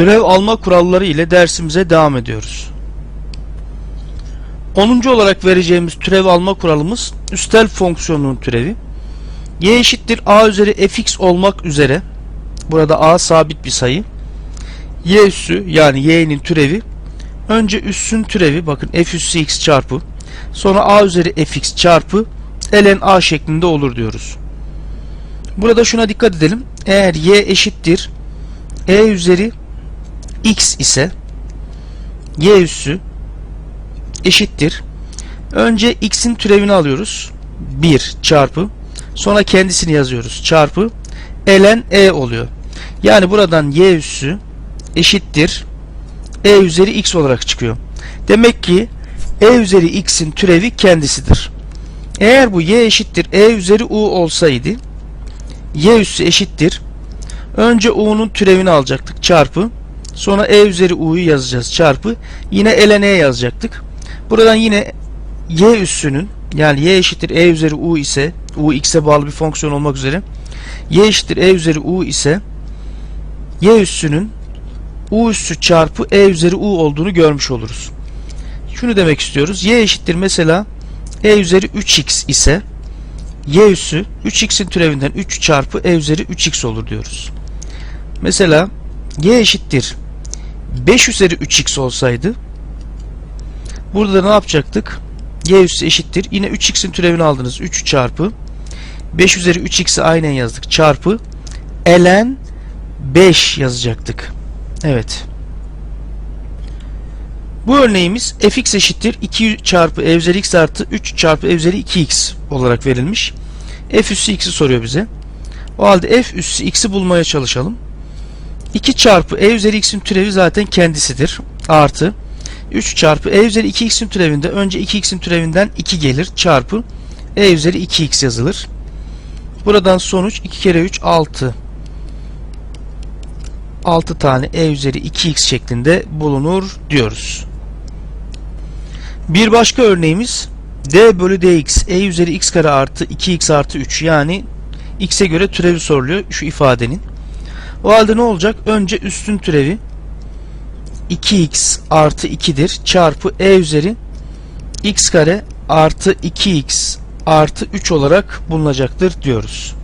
Türev alma kuralları ile dersimize devam ediyoruz. 10. olarak vereceğimiz türev alma kuralımız üstel fonksiyonunun türevi. y eşittir a üzeri fx olmak üzere burada a sabit bir sayı. y üssü yani y'nin türevi önce üssün türevi bakın f üssü x çarpı sonra a üzeri fx çarpı ln a şeklinde olur diyoruz. Burada şuna dikkat edelim. Eğer y eşittir e üzeri x ise y üssü eşittir. Önce x'in türevini alıyoruz. 1 çarpı sonra kendisini yazıyoruz. Çarpı ln e oluyor. Yani buradan y üssü eşittir e üzeri x olarak çıkıyor. Demek ki e üzeri x'in türevi kendisidir. Eğer bu y eşittir e üzeri u olsaydı y üssü eşittir. Önce u'nun türevini alacaktık çarpı sonra e üzeri u'yu yazacağız çarpı yine ln yazacaktık. Buradan yine y üssünün yani y eşittir e üzeri u ise u x'e bağlı bir fonksiyon olmak üzere y eşittir e üzeri u ise y üssünün u üssü çarpı e üzeri u olduğunu görmüş oluruz. Şunu demek istiyoruz. y eşittir mesela e üzeri 3x ise y üssü 3x'in türevinden 3 çarpı e üzeri 3x olur diyoruz. Mesela y eşittir 5 üzeri 3x olsaydı burada da ne yapacaktık? y üssü eşittir. Yine 3x'in türevini aldınız. 3 çarpı 5 üzeri 3x'i aynen yazdık. Çarpı ln 5 yazacaktık. Evet. Bu örneğimiz fx eşittir 2 çarpı e üzeri x artı 3 çarpı e üzeri 2x olarak verilmiş. f üssü x'i soruyor bize. O halde f üssü x'i bulmaya çalışalım. 2 çarpı e üzeri x'in türevi zaten kendisidir. Artı 3 çarpı e üzeri 2x'in türevinde önce 2x'in türevinden 2 gelir. Çarpı e üzeri 2x yazılır. Buradan sonuç 2 kere 3 6. 6 tane e üzeri 2x şeklinde bulunur diyoruz. Bir başka örneğimiz d bölü dx e üzeri x kare artı 2x artı 3 yani x'e göre türevi soruluyor şu ifadenin. O halde ne olacak? Önce üstün türevi 2x artı 2'dir çarpı e üzeri x kare artı 2x artı 3 olarak bulunacaktır diyoruz.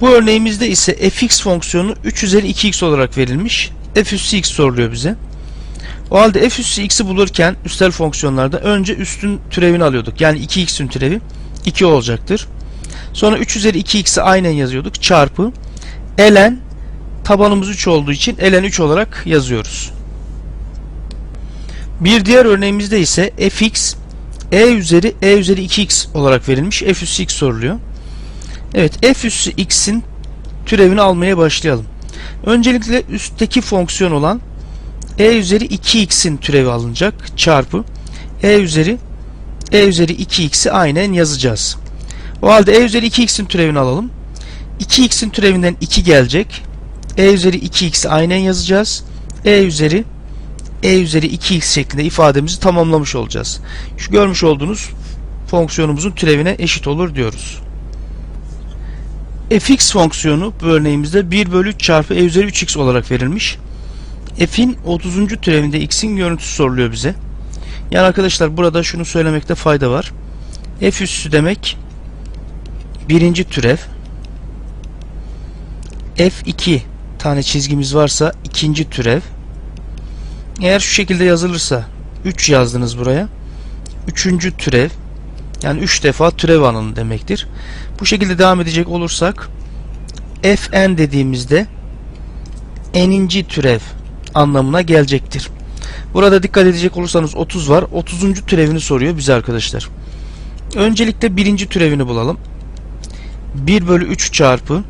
Bu örneğimizde ise fx fonksiyonu 3 üzeri 2x olarak verilmiş. f üssü x soruluyor bize. O halde f üssü x'i bulurken üstel fonksiyonlarda önce üstün türevini alıyorduk. Yani 2x'in türevi 2 olacaktır. Sonra 3 üzeri 2x'i aynen yazıyorduk. Çarpı ln tabanımız 3 olduğu için ln 3 olarak yazıyoruz. Bir diğer örneğimizde ise fx e üzeri e üzeri 2x olarak verilmiş. f üssü x soruluyor. Evet f üssü x'in türevini almaya başlayalım. Öncelikle üstteki fonksiyon olan e üzeri 2x'in türevi alınacak. Çarpı e üzeri e üzeri 2x'i aynen yazacağız. O halde e üzeri 2x'in türevini alalım. 2x'in türevinden 2 gelecek. e üzeri 2x'i aynen yazacağız. e üzeri e üzeri 2x şeklinde ifademizi tamamlamış olacağız. Şu görmüş olduğunuz fonksiyonumuzun türevine eşit olur diyoruz. fx fonksiyonu bu örneğimizde 1 bölü 3 çarpı e üzeri 3x olarak verilmiş. f'in 30. türevinde x'in görüntüsü soruluyor bize. Yani arkadaşlar burada şunu söylemekte fayda var. f üssü demek birinci türev f2 tane çizgimiz varsa ikinci türev eğer şu şekilde yazılırsa 3 yazdınız buraya üçüncü türev yani 3 defa türev alın demektir. Bu şekilde devam edecek olursak fn dediğimizde n'inci türev anlamına gelecektir. Burada dikkat edecek olursanız 30 var. 30. türevini soruyor bize arkadaşlar. Öncelikle birinci türevini bulalım. 1 bölü 3 çarpı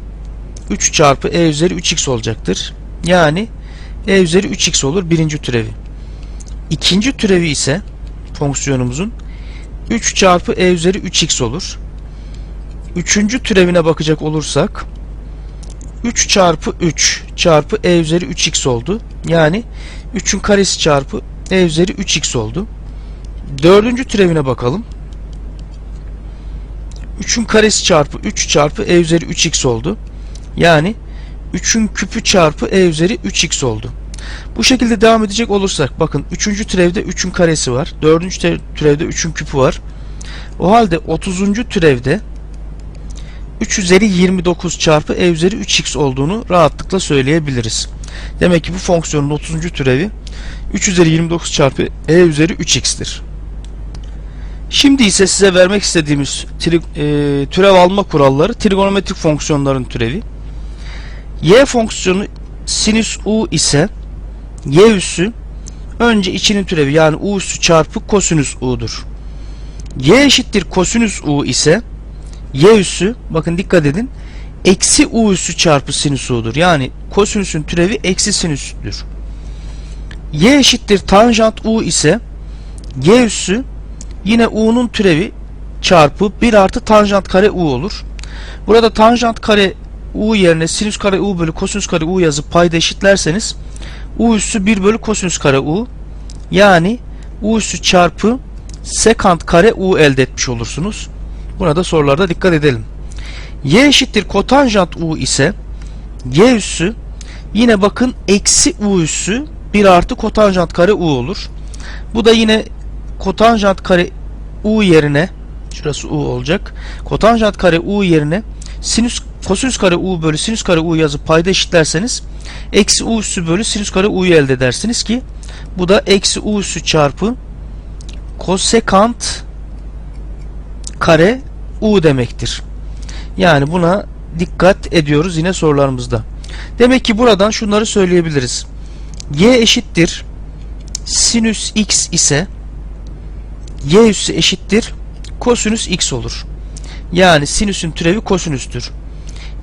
3 çarpı e üzeri 3x olacaktır. Yani e üzeri 3x olur birinci türevi. İkinci türevi ise fonksiyonumuzun 3 çarpı e üzeri 3x olur. Üçüncü türevine bakacak olursak 3 çarpı 3 çarpı e üzeri 3x oldu. Yani 3'ün karesi çarpı e üzeri 3x oldu. Dördüncü türevine bakalım. 3'ün karesi çarpı 3 çarpı e üzeri 3x oldu. Yani 3'ün küpü çarpı e üzeri 3x oldu. Bu şekilde devam edecek olursak bakın 3. türevde 3'ün karesi var. 4. türevde 3'ün küpü var. O halde 30. türevde 3 üzeri 29 çarpı e üzeri 3x olduğunu rahatlıkla söyleyebiliriz. Demek ki bu fonksiyonun 30. türevi 3 üzeri 29 çarpı e üzeri 3x'tir. Şimdi ise size vermek istediğimiz tri, e, türev alma kuralları trigonometrik fonksiyonların türevi. y fonksiyonu sinüs u ise y üssü önce içinin türevi yani u üssü çarpı kosinüs u'dur. y eşittir kosinüs u ise y üssü bakın dikkat edin eksi u üssü çarpı sinüs u'dur. Yani kosinüsün türevi eksi sinüstür. y eşittir tanjant u ise y üssü yine u'nun türevi çarpı 1 artı tanjant kare u olur. Burada tanjant kare u yerine sinüs kare u bölü kosinüs kare u yazıp payda eşitlerseniz u üssü 1 bölü kosinüs kare u yani u üssü çarpı sekant kare u elde etmiş olursunuz. Buna da sorularda dikkat edelim. y eşittir kotanjant u ise y üssü yine bakın eksi u üssü 1 artı kotanjant kare u olur. Bu da yine kotanjant kare u yerine şurası u olacak. Kotanjant kare u yerine sinüs kosinüs kare u bölü sinüs kare u yazıp payda eşitlerseniz eksi u üssü bölü sinüs kare u'yu elde edersiniz ki bu da eksi u üssü çarpı kosekant kare u demektir. Yani buna dikkat ediyoruz yine sorularımızda. Demek ki buradan şunları söyleyebiliriz. y eşittir sinüs x ise y üssü eşittir kosinüs x olur. Yani sinüsün türevi kosinüstür.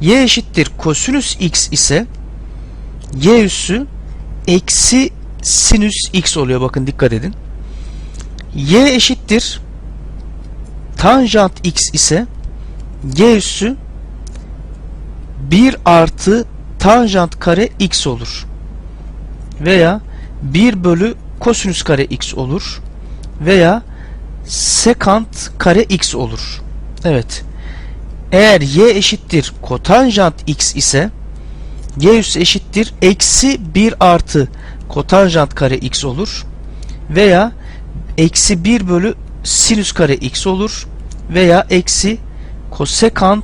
y eşittir kosinüs x ise y üssü eksi sinüs x oluyor. Bakın dikkat edin. y eşittir tanjant x ise y üssü 1 artı tanjant kare x olur. Veya 1 bölü kosinüs kare x olur. Veya sekant kare x olur. Evet. Eğer y eşittir kotanjant x ise y üssü eşittir eksi 1 artı kotanjant kare x olur. Veya eksi 1 bölü sinüs kare x olur. Veya eksi kosekant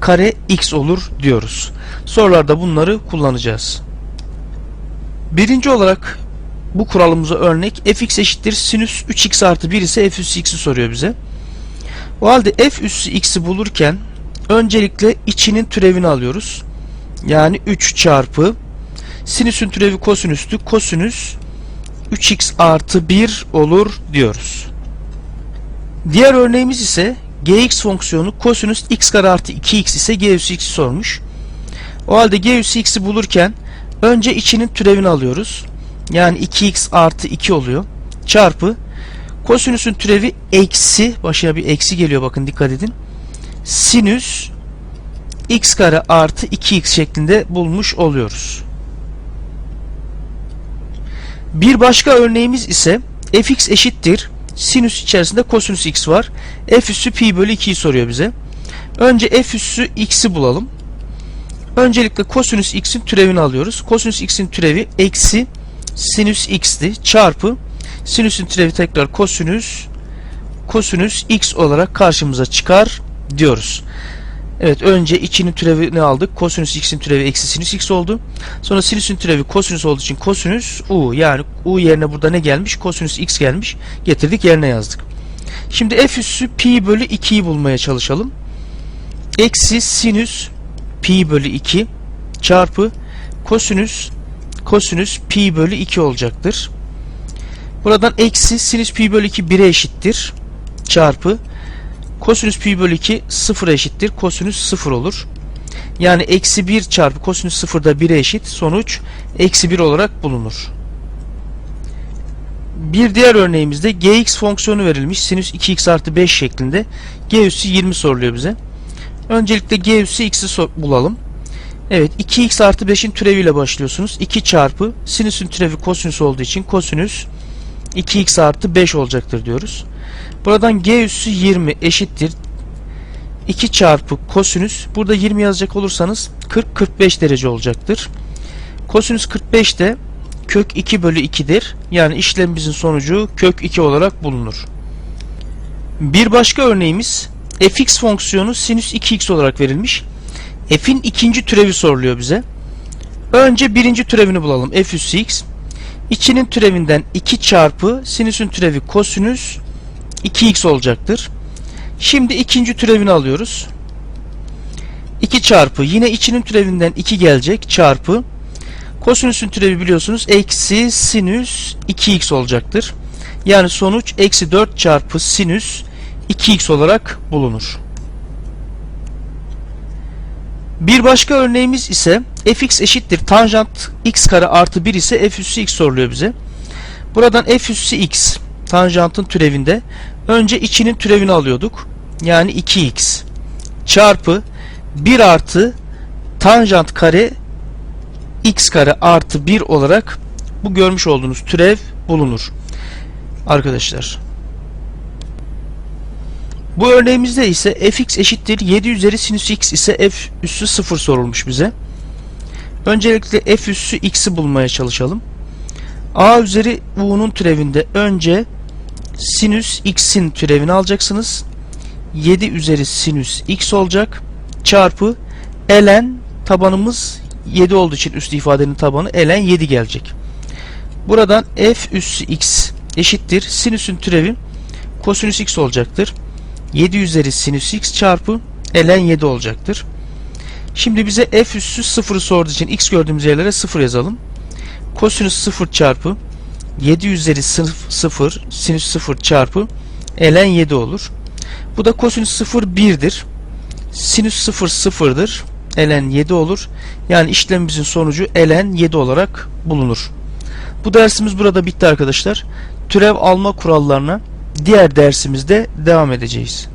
kare x olur diyoruz. Sorularda bunları kullanacağız. Birinci olarak bu kuralımıza örnek fx eşittir sinüs 3x artı 1 ise f üssü x'i soruyor bize. O halde f üssü x'i bulurken öncelikle içinin türevini alıyoruz. Yani 3 çarpı sinüsün türevi kosinüstü kosinüs 3x artı 1 olur diyoruz. Diğer örneğimiz ise gx fonksiyonu kosinüs x kare artı 2x ise g üssü x'i sormuş. O halde g üssü x'i bulurken önce içinin türevini alıyoruz. Yani 2x artı 2 oluyor. Çarpı kosinüsün türevi eksi başına bir eksi geliyor bakın dikkat edin. Sinüs x kare artı 2x şeklinde bulmuş oluyoruz. Bir başka örneğimiz ise fx eşittir. Sinüs içerisinde kosinüs x var. f üssü pi bölü 2'yi soruyor bize. Önce f üssü x'i bulalım. Öncelikle kosinüs x'in türevini alıyoruz. Kosinüs x'in türevi eksi sinüs x'ti çarpı sinüsün türevi tekrar kosinüs kosinüs x olarak karşımıza çıkar diyoruz. Evet önce içinin türevini aldık. Kosinüs x'in türevi eksi sinüs x oldu. Sonra sinüsün türevi kosinüs olduğu için kosinüs u yani u yerine burada ne gelmiş? Kosinüs x gelmiş. Getirdik yerine yazdık. Şimdi f üssü pi bölü 2'yi bulmaya çalışalım. Eksi sinüs pi bölü 2 çarpı kosinüs kosinüs pi bölü 2 olacaktır. Buradan eksi sinüs pi bölü 2 1'e eşittir. Çarpı kosinüs pi bölü 2 0'a eşittir. Kosinüs 0 olur. Yani eksi 1 çarpı kosinüs 0 da 1'e eşit. Sonuç eksi 1 olarak bulunur. Bir diğer örneğimizde gx fonksiyonu verilmiş. Sinüs 2x artı 5 şeklinde. g üssü 20 soruluyor bize. Öncelikle g üssü x'i bulalım. Evet 2x artı 5'in türeviyle başlıyorsunuz. 2 çarpı sinüsün türevi kosinüs olduğu için kosinüs 2x artı 5 olacaktır diyoruz. Buradan g üssü 20 eşittir. 2 çarpı kosinüs burada 20 yazacak olursanız 40-45 derece olacaktır. Kosinüs 45 de kök 2 bölü 2'dir. Yani işlemimizin sonucu kök 2 olarak bulunur. Bir başka örneğimiz fx fonksiyonu sinüs 2x olarak verilmiş. F'in ikinci türevi soruluyor bize. Önce birinci türevini bulalım. f üssü x. 2'nin türevinden 2 çarpı sinüsün türevi kosinüs 2x olacaktır. Şimdi ikinci türevini alıyoruz. 2 çarpı yine içinin türevinden 2 gelecek çarpı kosinüsün türevi biliyorsunuz eksi sinüs 2x olacaktır. Yani sonuç eksi 4 çarpı sinüs 2x olarak bulunur. Bir başka örneğimiz ise fx eşittir tanjant x kare artı 1 ise f üssü x soruluyor bize. Buradan f üssü x tanjantın türevinde önce içinin türevini alıyorduk. Yani 2x çarpı 1 artı tanjant kare x kare artı 1 olarak bu görmüş olduğunuz türev bulunur. Arkadaşlar. Bu örneğimizde ise fx eşittir 7 üzeri sinüs x ise f üssü 0 sorulmuş bize. Öncelikle f üssü x'i bulmaya çalışalım. a üzeri u'nun türevinde önce sinüs x'in türevini alacaksınız. 7 üzeri sinüs x olacak. Çarpı ln tabanımız 7 olduğu için üstü ifadenin tabanı ln 7 gelecek. Buradan f üssü x eşittir. Sinüsün türevi kosinüs x olacaktır. 7 üzeri sinüs x çarpı ln 7 olacaktır. Şimdi bize f üssü 0'ı sorduğu için x gördüğümüz yerlere 0 yazalım. Kosinüs 0 çarpı 7 üzeri 0 sinüs 0 çarpı ln 7 olur. Bu da kosinüs 0 1'dir. Sinüs 0 0'dır. ln 7 olur. Yani işlemimizin sonucu ln 7 olarak bulunur. Bu dersimiz burada bitti arkadaşlar. Türev alma kurallarına diğer dersimizde devam edeceğiz.